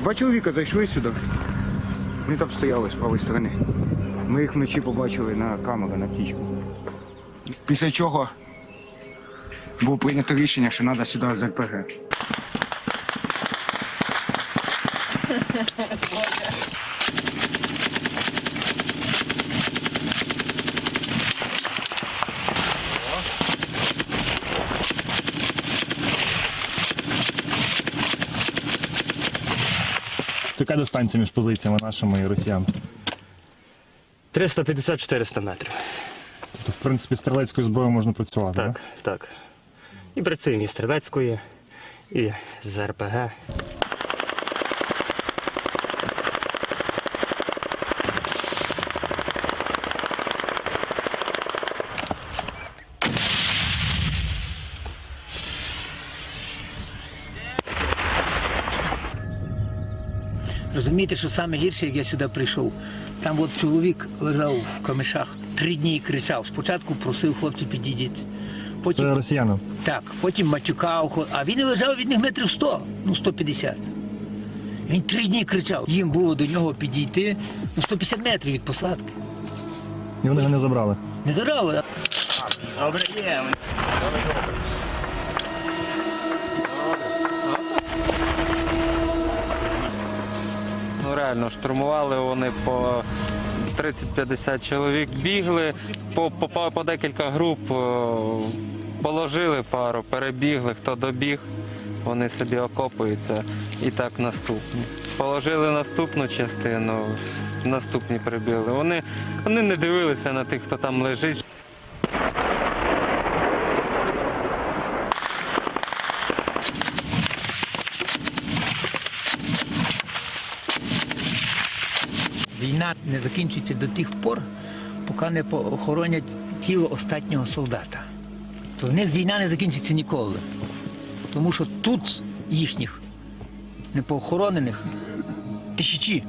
Два чоловіка зайшли сюди. Вони там стояли з правої сторони. Ми їх вночі побачили на камеру, на птічку. Після чого було прийнято рішення, що треба сюди з РПГ. Така дистанція між позиціями нашими і росіян. 350-400 метрів. Тобто, в принципі, стрілецькою зброєю можна працювати. Так, так. І працюємо і стрілецькою, і з РПГ. Розумієте, що саме гірше, як я сюди прийшов. Там от чоловік лежав в камешах три дні і кричав. Спочатку просив хлопці підійдіть. Це Потім росіяни. так, потім матюкав, а він і лежав від них метрів 100, ну 150. Він три дні кричав. Їм було до нього підійти ну 150 метрів від посадки. І вони його не забрали. Не зарали. Добре, є. Ну реально штурмували вони по 30-50 чоловік, бігли по, по, по декілька груп, положили пару, перебігли, хто добіг, вони собі окопуються і так наступні. Положили наступну частину, наступні прибігли. Вони, вони не дивилися на тих, хто там лежить. Війна не закінчується до тих пор, поки не похоронять тіло останнього солдата. То в них війна не закінчиться ніколи. Тому що тут їхніх непохоронених тисячі.